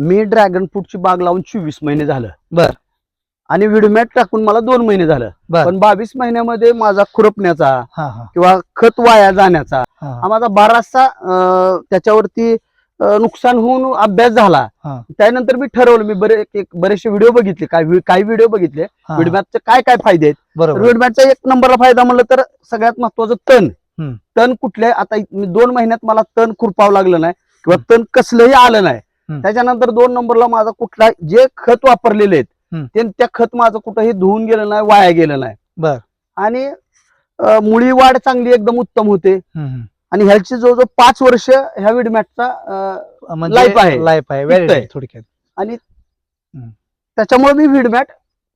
मी dragon फ्रूटची बाग लावून चोवीस महिने झालं बर. आणि विडमॅट टाकून मला दोन महिने झालं बर. पण बावीस महिन्यामध्ये माझा खुरपण्याचा हा हा किंवा खत वाया जाण्याचा हा हा माझा बराचसा अं, त्याच्यावरती अं, नुकसान होऊन अभ्यास झाला हा. त्यानंतर मी ठरवलं मी बरे एक- बरेचसे व्हिडिओ बघितले काय व्हि- काही व्हिडिओ बघितले हा. विडमॅटचे काय काय फायदे आहेत बरोबर विडमॅटचा एक नंबरला फायदा म्हणलं तर सगळ्यात महत्वाचं तण हम्म. तण कुठल्या आता मी दोन महिन्यात मला तण खुरपावं लागलं नाही किंवा तण कसलंही आलं नाही. त्याच्यानंतर दोन नंबरला माझा कुठला जे खत वापरलेले आहेत. ते त्या खत माझं कुठंही धुवून गेलं नाही वाया गेलं नाही. बर. आणि मुळी वाढ चांगली एकदम उत्तम होते. आणि ह्याची जवळजवळ पाच वर्ष ह्या विडमॅटचा अं, म्हणजे आहे. लाईफ आहे. थोडक्यात. त्याच्यामुळे मी विडमॅट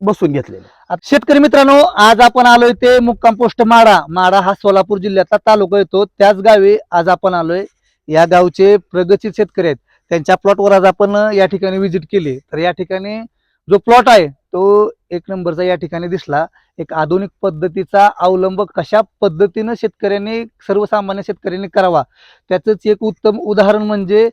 बसून घेतलेले आता शेतकरी मित्रांनो आज आपण आलोय ते मुक्काम पोस्ट माडा. माडा हा सोलापूर जिल्ह्याचा तालुका येतो. त्याच गावी आज आपण आलोय. या गावचे प्रगतशील शेतकरी आहेत. त्यांच्या प्लॉटवर आज आपण या ठिकाणी व्हिजिट केली. तर या ठिकाणी जो प्लॉट आहे तो एक नंबरचा या ठिकाणी दिसला. एक आधुनिक पद्धतीचा अवलंब कशा पद्धतीनं शेतकऱ्यांनी सर्वसामान्य शेतकऱ्यांनी करावा? त्याचंच एक उत्तम उदाहरण म्हणजे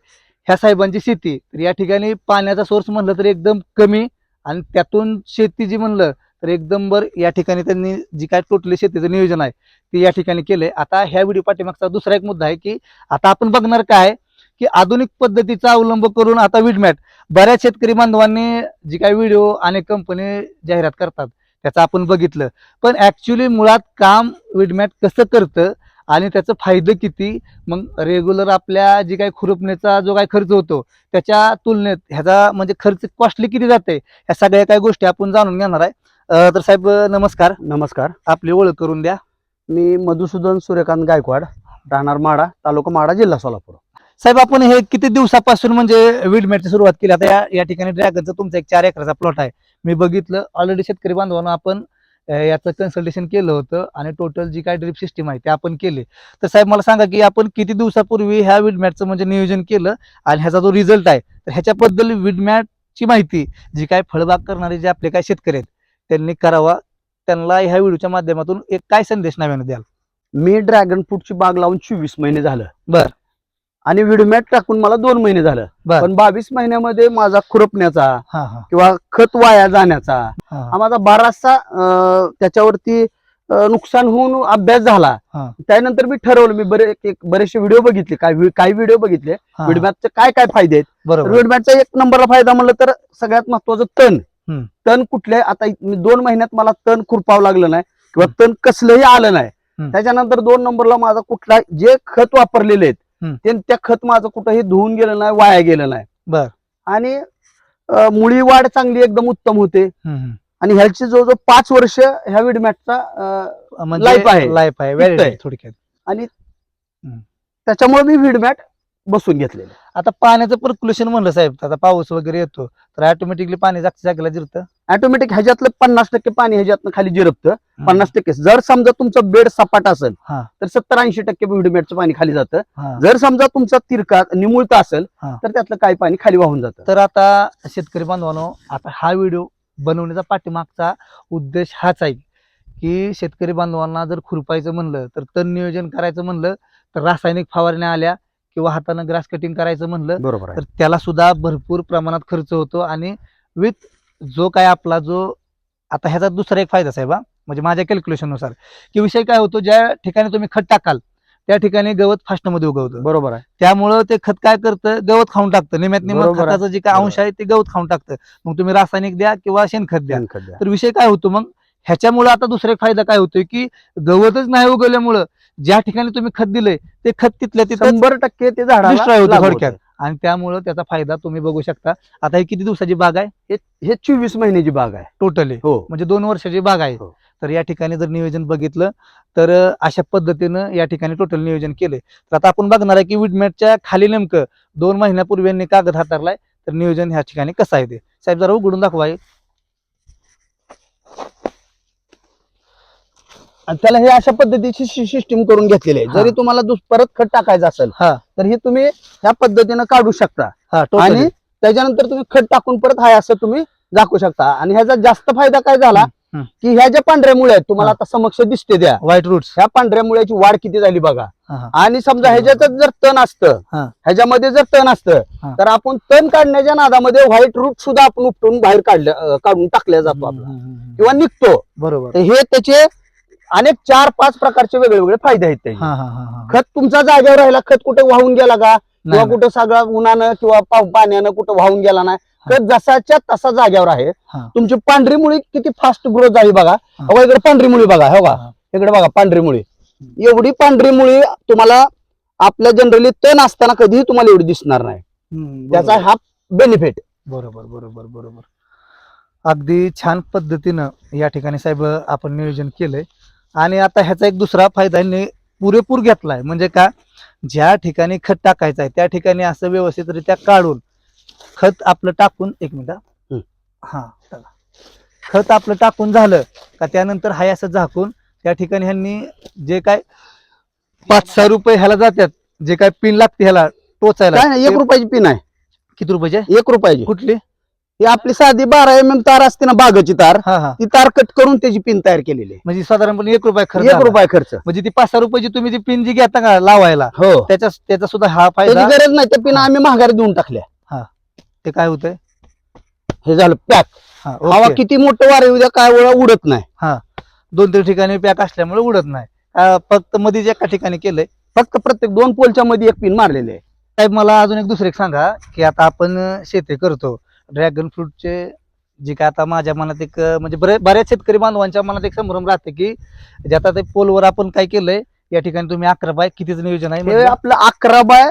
ह्या साहेबांची शेती. तर या ठिकाणी पाण्याचा सोर्स म्हणलं तर एकदम कमी आणि त्यातून शेती जी म्हणलं तर एकदम बर या ठिकाणी त्यांनी जी काय टोटली शेतीचं नियोजन आहे ते या ठिकाणी केलंय. आता ह्या व्हिडिओ पाठीमागचा दुसरा एक मुद्दा आहे की आता आपण बघणार काय? की आधुनिक पद्धतीचा अवलंब करून आता विडमॅट बऱ्याच शेतकरी बांधवांनी जी काय व्हिडिओ आणि कंपनी जाहिरात करतात त्याचं आपण बघितलं. पण ऍक्च्युली मुळात काम विडमॅट कसं करतं आणि त्याचं फायदं किती? मग रेग्युलर आपल्या जी काही खुरपणीचा जो काही खर्च होतो त्याच्या तुलनेत ह्याचा म्हणजे खर्च कॉस्टली किती जाते? ह्या सगळ्या काही गोष्टी आपण जाणून घेणार आहे. तर साहेब नमस्कार. नमस्कार. आपली ओळख करून द्या. मी मधुसूदन सूर्यकांत गायकवाड राहणार माडा तालुका माडा जिल्हा सोलापूर. साहेब आपण हे किती दिवसापासून म्हणजे वीडमेटची सुरुवात केली? आता या या ठिकाणी ड्रॅगनचा तुमचा एक चार एकराचा प्लॉट आहे. मी बघितलं ऑलरेडी शेतकरी बांधवांना आपण याचं कन्सल्टेशन केलं होतं आणि टोटल जी काय ड्रिप सिस्टीम आहे ते आपण केली. तर साहेब मला सांगा की आपण किती दिवसापूर्वी ह्या विडमॅटचं म्हणजे नियोजन केलं आणि ह्याचा जो रिझल्ट आहे? तर ह्याच्याबद्दल विडमॅटची माहिती जी काय फळबाग करणारे जे आपले काय शेतकरी आहेत त्यांनी करावा. त्यांना ह्या व्हिडिओच्या माध्यमातून एक काय संदेश नव्याने द्याल? मी ड्रॅगन फ्रूटची बाग लावून चोवीस महिने झालं. बर. आणि विडमॅट टाकून मला दोन महिने झालं. बर. पण बावीस महिन्यामध्ये माझा खुरपण्याचा हा हा. किंवा खत वाया जाण्याचा हा. हा माझा बराचसा अं, त्याच्यावरती अं, नुकसान होऊन अभ्यास झाला. हा. त्यानंतर मी ठरवलं मी बरे एक- बरेचसे व्हिडिओ बघितले. काय व्हि- काही व्हिडिओ बघितले. हा. विडमॅटचे काय काय फायदे आहेत? बरोबर. विडमॅटचा एक नंबरला फायदा म्हणलं तर सगळ्यात महत्वाचं तण. हम्म. तण कुठले? आता मी दोन महिन्यात मला तण खुरपावं लागलं नाही किंवा तण कसलंही आलं नाही. हम्म. त्याच्यानंतर दोन नंबरला माझा कुठला जे खत वापरलेले आहेत. ते त्या खत माझं कुठंही धुवून गेलं नाही वाया गेलं नाही बर. आणि मुळी वाढ चांगली एकदम उत्तम होते. आणि ह्याची जवळजवळ पाच वर्ष ह्या विडमॅटचा अं, म्हणजे आहे. लाईफ आहे. थोडक्यात त्याच्यामुळे मी विडमॅट बसून घेतलेले. आता पाण्याचं पर्क्युलेशन म्हणलं साहेब आता पाऊस वगैरे येतो तर ऑटोमॅटिकली पाणी जागच्या जागेला जिरतं. ऑटोमॅटिक ह्याच्यातलं पन्नास टक्के पाणी ह्याच्यातनं खाली जिरपतं. पन्नास टक्के. जर समजा तुमचं बेड सपाट असेल हा. तर सत्तर ऐंशी टक्के विडमॅटचं पाणी खाली जातं. हा. जर समजा तुमचा तिरका निमुळता असेल हा. तर त्यातलं काही पाणी खाली वाहून जातं. तर आता शेतकरी बांधवांनो आता हा व्हिडिओ बनवण्याचा पाठीमागचा उद्देश हाच आहे की शेतकरी बांधवांना जर खुरपायचं म्हणलं तर तण नियोजन करायचं म्हणलं तर रासायनिक फवारण्या आल्या किंवा हातानं ग्रास कटिंग करायचं म्हणलं बरोबर तर त्याला सुद्धा भरपूर प्रमाणात खर्च होतो. आणि विथ जो काय आपला जो आता ह्याचा दुसरा एक फायदा साहेब म्हणजे माझ्या कॅल्क्युलेशननुसार की विषय काय होतो ज्या ठिकाणी तुम्ही खत टाकाल त्या ठिकाणी गवत फास्टमध्ये उगवतं. बरोबर आहे. त्यामुळं ते खत काय करतं? गवत खाऊन टाकतं. निम्यात निम्यात बरोबर आहे. खताचं जे काय अंश आहे ते गवत खाऊन टाकतं. मग तुम्ही रासायनिक द्या किंवा शेणखत द्या. शेणखत द्या. तर विषय काय होतो मग? ह्याच्यामुळे आता दुसरा एक फायदा काय होतोय की गवतच नाही उगवल्यामुळं ज्या ठिकाणी तुम्ही खत दिलंय ते खत तिथल्या तिथं शंभर टक्के ते झाडाला होतं थोडक्यात. आणि त्यामुळं त्याचा फायदा तुम्ही बघू शकता. आता ही किती दिवसाची बाग आहे? हे चोवीस महिन्याची बाग आहे. टोटली हो. म्हणजे दोन वर्षाची बाग आहे. हो. तर या ठिकाणी जर नियोजन बघितलं तर अं, अशा पद्धतीनं या ठिकाणी टोटल नियोजन केलंय. तर आता आपण बघणार आहे की विडमॅटच्या खाली नेमकं दोन महिन्यापूर्वी यांनी कागद हातारलाय तर नियोजन ह्या ठिकाणी कसं आहे ते. साहेब जरा उघडून दाखवा हे. आणि त्याला हे अशा पद्धतीची सिस्टीम करून घेतलेली आहे. जरी तुम्हाला दुस- परत खत टाकायचं असेल हा. तर हे तुम्ही ह्या पद्धतीनं काढू शकता. हा आणि त्याच्यानंतर तुम्ही खत टाकून परत हाय असं तुम्ही दाखवू शकता. आणि ह्याचा जास्त फायदा काय झाला. की ह्या ज्या पांढऱ्या आहेत तुम्हाला हा. आता समक्ष दिसते द्या व्हाईट रूट्स ह्या पांढऱ्या मुळ्याची वाढ किती झाली बघा. आणि समजा ह्याच्यातच जर तण असतं हा. ह्याच्यामध्ये जर तण असतं. तर आपण तण काढण्याच्या नादामध्ये व्हाईट रूट सुद्धा आपण उपटून बाहेर काढल्या अं, काढून टाकल्या जातो आपला. किंवा निघतो. बरोबर. तर हे त्याचे अनेक चार पाच प्रकारचे वेगळे वेगळे फायदे आहेत त्याचे. हा हा हा हा. खत तुमचा जागेवर राहिला खत कुठे वाहून गेला का? किंवा नाही, कुठं सगळं उन्हानं किंवा पाव- पाण्यानं कुठं वाहून गेला नाही? खत जसाच्या तसा जागेवर आहे. हा. तुमची पांढरी मुळी किती फास्ट ग्रोथ झाली बघा. हा. अहो, इकडे पांढरी मुळी बघा हो का? हा. इकडे बघा पांढरी मुळी. एवढी पांढरी मुळी तुम्हाला आपल्या जनरली तण असताना कधीही तुम्हाला एवढी दिसणार नाही. हम्म, त्याचा बरोबर. हा बेनिफिट बरोबर बरोबर बरोबर. अगदी छान पद्धतीनं या ठिकाणी साहेब आपण नियोजन केलंय. आणि आता ह्याचा एक दुसरा फायदा पुरेपूर घेतलाय. म्हणजे का ज्या ठिकाणी खत टाकायचं आहे त्या ठिकाणी असं व्यवस्थितरित्या काढून खत आपलं टाकून एक मिनिट. हा. खत आपलं टाकून झालं का त्यानंतर हाय असं झाकून त्या ठिकाणी ह्यांनी जे काय पाच सहा रुपये ह्याला जातात जे काय पिन लागते ह्याला टोचायला. एक रुपयाची पिन आहे. किती रुपयाचे एक रुपयाची. कुठली? ही आपली साधी बारा एम एम तार असते ना बागाची तार हा हा. ती तार कट करून त्याची पिन तयार केलेली आहे. म्हणजे साधारणपणे एक रुपये खर्च एक आला. रुपया खर्च. म्हणजे ती पाच सहा रुपयाची तुम्ही ती पिन जी घेता का लावायला हो. त्याच्या त्याचा सुद्धा हा त्याची फायदा गरज नाही त्या पिन आम्ही महागारी देऊन टाकल्या. ते काय होतंय? हे झालं पॅक हा, हवा. किती मोठं वारे उद्या काय वेळा उडत नाही. दोन तीन ठिकाणी पॅक असल्यामुळे उडत नाही. अं, फक्त मध्येच एका ठिकाणी केलंय. फक्त प्रत्येक दोन पोलच्या मध्ये एक पिन मारलेले आहे. साहेब मला अजून एक दुसरं एक सांगा की आता आपण शेती करतो. ड्रॅगन फ्रूटचे जे काय आता माझ्या मनात एक म्हणजे बरे बऱ्याच शेतकरी बांधवांच्या मनात एक संभ्रम राहते की जे आता ते पोलवर आपण काय केलंय या ठिकाणी तुम्ही अकरा बाय कितीचं नियोजन आहे हे? आपलं अकरा बाय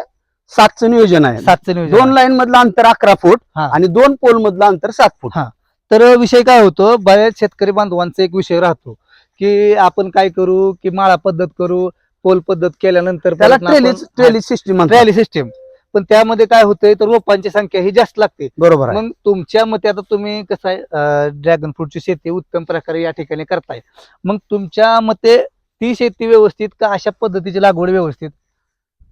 सातचं नियोजन आहे सातचं नियोजन दोन. लाईन मधलं अंतर अकरा फूट हा. आणि दोन पोल मधलं अंतर सात फूट हा. तर विषय काय होतो बऱ्याच शेतकरी बांधवांचा एक विषय राहतो की आपण काय करू की माळा पद्धत करू पोल पद्धत केल्यानंतर त्याला trellis trellis system trellis system पण त्यामध्ये काय होतंय तर रोपांची संख्या ही जास्त लागते. बरोबर आहे. मग तुमच्या मते आता तुम्ही कसं आहे ड्रॅगन फ्रूटची शेती उत्तम प्रकारे या ठिकाणी करताय. मग तुमच्या मते ती शेती व्यवस्थित का अशा पद्धतीची लागवड व्यवस्थित?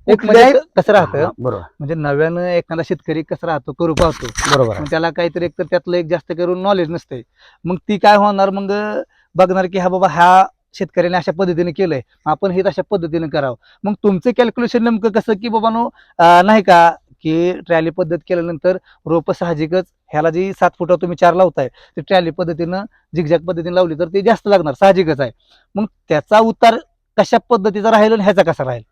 एक म्हणजे कुठल्याही- कसं राहतं हा, बरोबर. म्हणजे नव्यानं एखादा शेतकरी कसं राहतो करू पाहतो. बरोबर आहे. त्याला काहीतरी एक तर त्यातलं एक जास्त करून नॉलेज नसते मग ती काय होणार? मग बघणार की हा बाबा ह्या शेतकऱ्याने अशा पद्धतीने केलंय. आपण हे तशा पद्धतीने करावं. मग तुमचं कॅल्क्युलेशन नेमकं कसं की बाबानो नाही का की ट्रॅली पद्धत केल्यानंतर रोप साहजिकच ह्याला जी सात फुटावर तुम्ही चार लावताय ते ट्रॅली पद्धतीनं झिगझॅग पद्धतीने लावली तर ते जास्त लागणार साहजिकच आहे. मग त्याचा उतार कशा पद्धतीचा राहील आणि ह्याचा कसा राहील?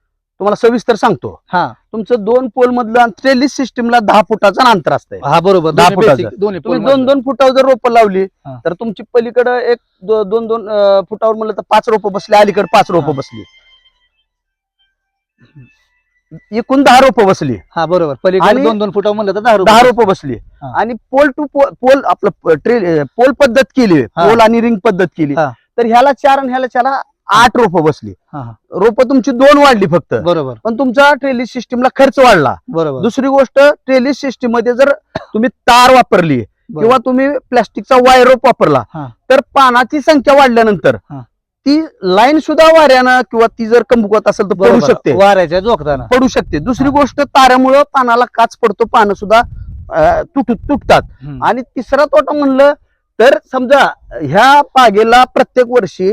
तुम्हाला सविस्तर सांगतो हा तुमचं दोन पोल मधलं ट्रेलिस सिस्टीमला दहा फुटाचं अंतर असतंय हा बरोबर दहा फुटाचं. दोन्ही तुम्ही दोन. दोन फुटावर जर रोपं लावली हा. तर तुमची पलीकडे एक दो- दोन दोन अं, फुटावर म्हणलं तर पाच रोपं बसली अलीकडे पाच. रोपं बसली एकूण दहा रोपं बसली हा बरोबर पलीकडे आणि- दोन दोन फुटावर म्हणलं तर दहा दहा रुपये रोपं बसली हा. आणि पोल टू पोल पोल आपलं ट्रे पोल पद्धत केली. पोल आणि रिंग पद्धत केली हा. तर ह्याला चार आणि ह्याला चार आठ रोपं बसली. रोपं तुमची दोन वाढली फक्त बरोबर पण तुमचा ट्रेलिस सिस्टीमला खर्च वाढला बरोबर दुसरी गोष्ट ट्रेलिस सिस्टीममध्ये जर तुम्ही तार वापरली. किंवा तुम्ही प्लास्टिकचा वायर रोप वापरला हा. तर पानाची संख्या वाढल्यानंतर. ती लाईन सुद्धा वाऱ्यानं किंवा ती जर कमकुवत असेल तर पडू. शकते वाऱ्याच्या जोखताना पडू शकते दुसरी. गोष्ट ताऱ्यामुळं पानाला काच पडतो पानं सुद्धा तुटू तुटतात. आणि तिसरा तोटा म्हणलं तर समजा ह्या बागेला प्रत्येक वर्षी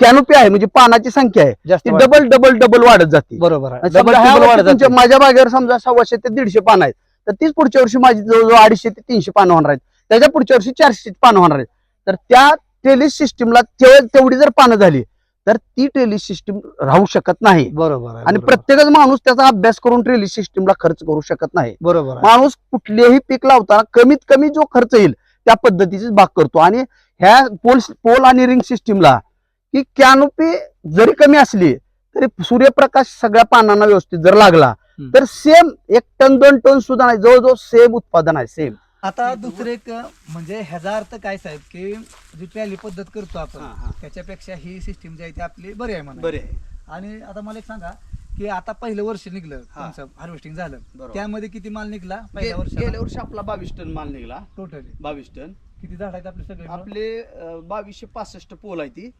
कॅनोपी आहे म्हणजे पानाची संख्या आहे. जास्त ती वाढ- डबल डबल डबल वाढत जाते. बरोबर आहे. समजा डबल ह्या टिबल वर्षी वाढत तुमच्या जाते. माझ्या बागेवर समजा सव्वाशे ते दीडशे पानं आहेत. तर तीच पुढच्या वर्षी माझी जवळजवळ अडीचशे ते तीनशे पानं होणार आहेत. त्याच्या पुढच्या वर्षी चारशे पानं होणार आहेत. तर त्या टेलिस सिस्टीमला तेवढी जर पानं झाली तर ती टेलिस सिस्टीम राहू शकत नाही. बरोबर आहे, आणि बरोबर. प्रत्येकच माणूस त्याचा अभ्यास करून टेलिस सिस्टीमला खर्च करू शकत नाही. बरोबर आहे. माणूस कुठलेही पीक लावताना कमीत कमी जो खर्च येईल त्या पद्धतीचीच बाग करतो. आणि ह्या पोल पोल आणि रिंग सिस्टीमला की कॅनोपी जरी कमी असली तरी सूर्यप्रकाश सगळ्या पानांना व्यवस्थित जर लागला. तर सेम एक टन दोन टन सुद्धा नाही जवळजवळ सेम उत्पादन आहे सेम आता दुसरे एक म्हणजे ह्याचा अर्थ काय साहेब की जी ट्रॅली पद्धत करतो आपण त्याच्यापेक्षा ही सिस्टीम जी आहे ती आपली बरी आहे म्हणा बरे आणि आता मला एक सांगा की आता पहिलं वर्ष निघलं. तुमचं हार्वेस्टिंग झालं. त्यामध्ये किती माल निघला पहिल्या गेल्या वर्षाला वर्षी आपला बावीस टन माल निघाला टोटली बावीस टन किती झाड आहेत आपले सगळे? आपले बावीसशे पासष्ट पोल आहे ती.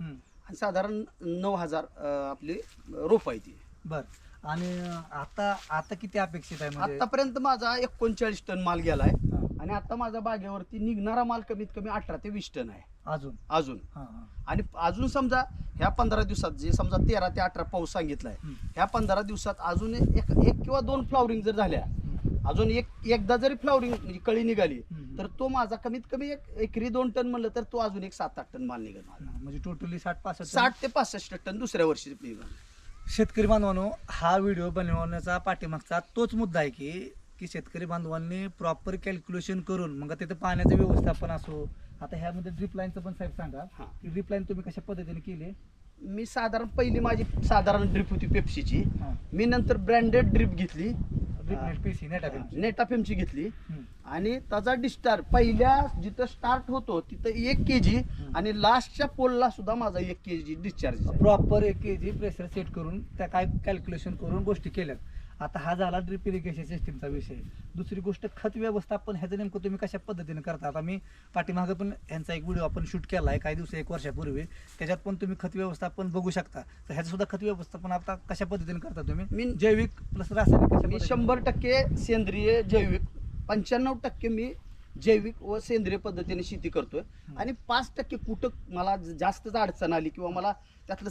आणि साधारण नऊ हजार आपली रोप आहे ती बर आणि आता आता किती अपेक्षित आहे म्हणजे आतापर्यंत माझा एकोणचाळीस टन माल गेलाय. आणि आता माझ्या बागेवरती निघणारा माल कमीत कमी अठरा ते वीस टन आहे अजून अजून हा हा आणि अजून समजा ह्या पंधरा दिवसात जे समजा तेरा ते अठरा पाऊस सांगितलाय हम्म. ह्या पंधरा दिवसात अजून एक एक किंवा दोन फ्लॉवरिंग जर झाल्या हम्म. अजून एक एकदा जरी फ्लॉवरिंग म्हणजे कळी निघाली हम्म. तर तो माझा कमीत कमी एक एकरी दोन टन म्हणलं तर तो अजून एक सात आठ टन माल निघेल माझा. म्हणजे टोटली साठ पासष्ट साठ ते पासष्ट टन दुसऱ्या वर्षी निघेल शेतकरी बांधवांनो हा व्हिडिओ बनवण्याचा पाठीमागचा तोच मुद्दा आहे की की शेतकरी बांधवांनी प्रॉपर कॅल्क्युलेशन करून मग तिथे पाण्याचं व्यवस्थापन असो आता ह्यामध्ये ड्रिप लाईनचं पण साहेब सांगा हा. की ड्रिप लाईन तुम्ही कशा पद्धतीने केली मी साधारण पहिली माझी साधारण ड्रिप होती पेप्सीची हा. मी नंतर ब्रँडेड ड्रिप घेतली ड्रिप नेट नेटाफेमची घेतली हम्म. आणि त्याचा डिस्चार्ज पहिल्या जिथं स्टार्ट होतो तिथं एक के जी आणि लास्टच्या पोलला सुद्धा माझा एक के जी डिस्चार्ज प्रॉपर एक के जी प्रेशर सेट करून त्या काय कॅल्क्युलेशन करून गोष्टी केल्यात. आता हा झाला ड्रिप इरिगेशन सिस्टीमचा विषय. दुसरी गोष्ट खत व्यवस्थापन ह्याचं नेमकं तुम्ही कशा पद्धतीने करता? आता मी पाठीमागं पण ह्यांचा एक व्हिडिओ आपण शूट केला आहे काही दिवस एक वर्षापूर्वी. त्याच्यात पण तुम्ही खत व्यवस्थापन बघू शकता. तर ह्याचं सुद्धा खत व्यवस्थापन आता कशा पद्धतीने करता तुम्ही? मी जैविक प्लस रासायनिक? शंभर टक्के सेंद्रिय जैविक पंच्याण्णव टक्के मी जैविक व सेंद्रिय पद्धतीने शेती करतोय आणि पाच टक्के कुठं मला जास्तच अडचण आली किंवा मला त्यातलं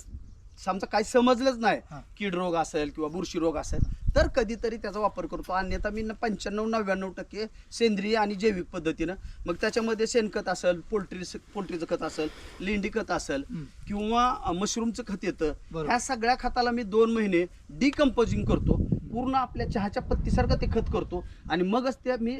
समजा काही समजलंच नाही. कीड रोग असेल किंवा बुरशी रोग असेल तर कधीतरी त्याचा वापर करतो अन्यथा मी पंच्याण्णव नव्याण्णव टक्के सेंद्रिय आणि जैविक पद्धतीनं मग त्याच्यामध्ये शेणखत असेल पोल्ट्री पोल्ट्रीचं खत असेल लेंडी खत असेल. किंवा मशरूमचं खत येतं. ह्या सगळ्या खताला मी दोन महिने डिकम्पोजिंग करतो पूर्ण आपल्या चहाच्या पत्तीसारखं ते खत करतो. आणि मगच ते मी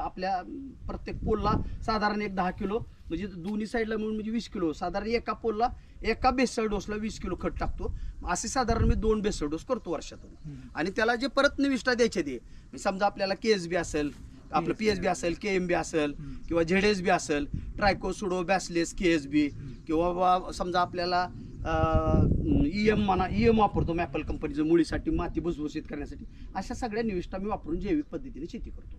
आपल्या प्रत्येक पोलला साधारण एक दहा किलो म्हणजे दोन्ही साईडला मिळून म्हणजे वीस किलो साधारण एका पोलला एका बेसळ डोसला वीस किलो खत टाकतो. असे साधारण मी दोन बेसळ डोस करतो वर्षातून. आणि त्याला जे परत निविष्ठा द्यायचे ते समजा आपल्याला के एस बी असेल आपलं पी एस बी असेल. के एम बी असेल. किंवा झेड एस बी असेल ट्रायकोसुडो बॅसलेस के एस बी किंवा समजा आपल्याला ई एम म्हणा ई एम वापरतो मॅपल कंपनीचं मुळीसाठी माती भुसभुशीत करण्यासाठी. अशा सगळ्या निविष्ठा मी वापरून जैविक पद्धतीने शेती करतो.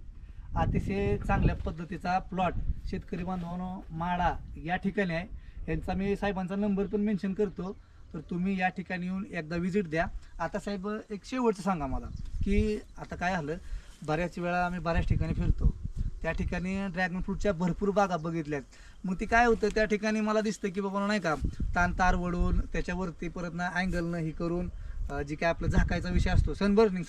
अतिशय चांगल्या पद्धतीचा प्लॉट शेतकरी बांधवांनो माडा या ठिकाणी आहे. यांचा मी साहेबांचा नंबर पण मेन्शन करतो. तर तुम्ही या ठिकाणी येऊन एकदा व्हिजिट द्या. आता साहेब एक शेवटचं सांगा मला की आता काय झालं? बऱ्याच वेळा आम्ही बऱ्याच ठिकाणी फिरतो. त्या ठिकाणी ड्रॅगन फ्रूटच्या भरपूर बागा बघितल्यात. मग ती काय होतं त्या ठिकाणी मला दिसतं की बाबा नाही का ताण तार वडून त्याच्यावरती परत ना अँगलनं ही करून जी काय आपलं झाकायचा विषय असतो सनबर्निंग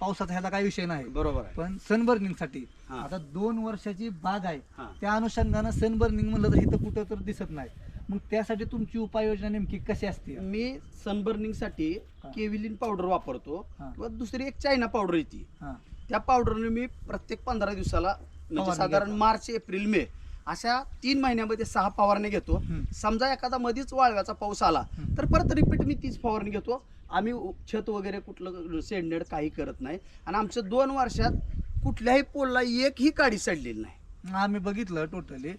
पावसाचा ह्याचा काही विषय नाही. बरोबर पण सनबर्निंगसाठी हा. आता दोन वर्षाची बाग आहे. त्या अनुषंगानं सनबर्निंग म्हणलं तर इथं कुठं तर दिसत नाही. मग त्यासाठी तुमची उपाययोजना नेमकी कशी असते? मी सनबर्निंगसाठी हा. केविलिन पावडर वापरतो. किंवा दुसरी एक चायना पावडर येते. त्या पावडरने मी प्रत्येक पंधरा दिवसाला म्हणजे फवारणी साधारण घेता. मार्च एप्रिल मे अशा तीन महिन्यामध्ये सहा फवारणी घेतो हम्म. समजा एखादा मधीच वाळव्याचा पाऊस आला हम्म. तर परत रिपीट मी तीच फवारणी घेतो आम्ही उ- छत वगैरे कुठलं सेंडेड काही करत नाही आणि आमच्या दोन वर्षात कुठल्याही पोलला एकही काडी सडलेली नाही आम्ही बघितलं टोटली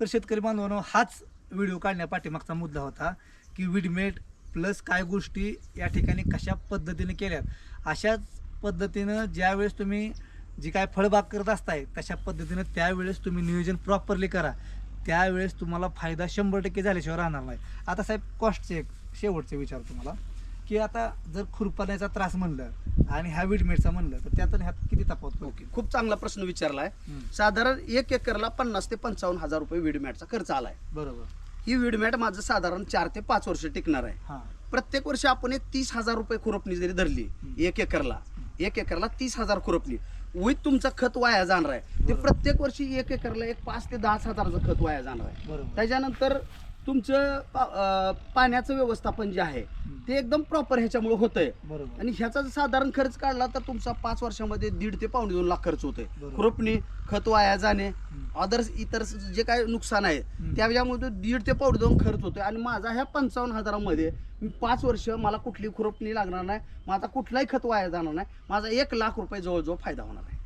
तर शेतकरी बांधवांनो हाच व्हिडिओ काढण्या पाठीमागचा मुद्दा होता की विडमेट प्लस काय गोष्टी या ठिकाणी कशा पद्धतीने केल्यात अशाच पद्धतीनं ज्यावेळेस तुम्ही जी काय फळबाग करत असताय तशा पद्धतीनं त्यावेळेस तुम्ही नियोजन प्रॉपरली करा. त्यावेळेस तुम्हाला फायदा शंभर टक्के झाल्याशिवाय राहणार नाही. आता साहेब कॉस्टचे एक शेवटचे विचार तुम्हाला. की आता जर खुरपण्याचा त्रास म्हणलं आणि ह्या विडमेटचा म्हणलं तर त्यातून ह्यात किती तफावत होतो? ओके खूप चांगला प्रश्न विचारलाय. हम्म. साधारण एक एकरला पन्नास ते पंचावन्न हजार रुपये विडमॅटचा खर्च आलाय. बरोबर. ही विडमॅट माझं साधारण चार ते पाच वर्ष टिकणार आहे. हां. प्रत्येक वर्षी आपण एक तीस हजार रुपये खुरपणी जरी धरली. एक एकरला एक एकरला तीस हजार खुरपणी. विथ तुमचं खत वाया जाणार आहे. ते. प्रत्येक वर्षी एक एकरला एक पाच ते दहा हजाराचं खत वाया जाणार आहे. त्याच्यानंतर तुमचं पा- अं, पाण्याचं व्यवस्थापन जे आहे ते एकदम प्रॉपर ह्याच्यामुळे होतंय. बरोबर. आणि ह्याचा जर साधारण खर्च काढला तर तुमचा पाच वर्षामध्ये दीड ते पावणे दोन लाख खर्च होतोय. बरोबर. खुरपणी खत वाया जाणे हम्म. अदर्स इतर जे काय नुकसान आहे हम्म. त्याच्यामध्ये दीड ते पावणे दोन खर्च होतोय. आणि माझा ह्या पंचावन्न हजारामध्ये मी पाच वर्ष मला कुठली खुरपणी लागणार नाही माझा कुठलाही खत वाया जाणार नाही माझा एक लाख रुपये जवळजवळ फायदा होणार आहे.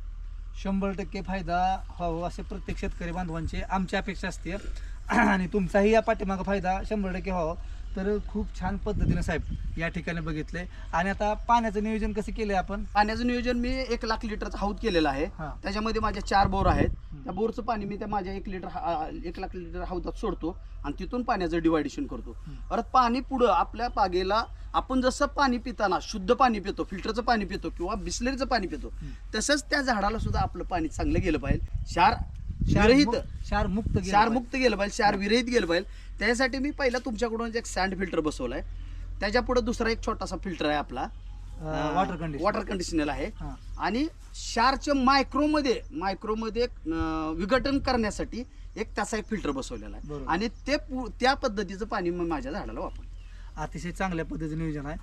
शंभर टक्के फायदा व्हावा असे प्रत्येक शेतकरी बांधवांची आमची अपेक्षा असते. आणि तुमचाही या पाठीमागं फायदा शंभर टक्के व्हावा तर खूप छान पद्धतीने साहेब या ठिकाणी बघितले आणि आता पाण्याचं नियोजन कसं केलंय आपण पाण्याचं नियोजन मी एक लाख लिटरचा हौद केलेला आहे हा. त्याच्यामध्ये माझ्या चार बोर आहेत. त्या बोरचं पाणी मी त्या माझ्या एक लिटर हा- एक लाख लिटर हौदात सोडतो आणि तिथून पाण्याचं डिवायडेशन करतो. परत पाणी पुढं आपल्या बागेला आपण जसं पाणी पिताना शुद्ध पाणी पितो फिल्टरचं पाणी पितो किंवा बिस्लरीचं पाणी पितो. तसंच त्या झाडाला सुद्धा आपलं पाणी चांगलं गेलं पाहिजे चार विरहित. क्षार मुक्त गेलं क्षार मुक्त गेलं पाहिजे क्षार विरहित गेलं पाहिजे. त्यासाठी मी पहिला तुमच्याकडून एक सँड फिल्टर बसवलाय. त्याच्या पुढे दुसरा एक छोटासा फिल्टर आहे आपला. वॉटर कंडिशन वॉटर कंडिशनर आहे. आणि क्षारच्या मायक्रोमध्ये मायक्रोमध्ये विघटन करण्यासाठी एक त्याचा एक फिल्टर बसवलेला आहे. आणि ते त्या पद्धतीचं पाणी मी माझ्या झाडाला वापरतो. अतिशय चांगल्या पद्धतीने नियोजन आहे.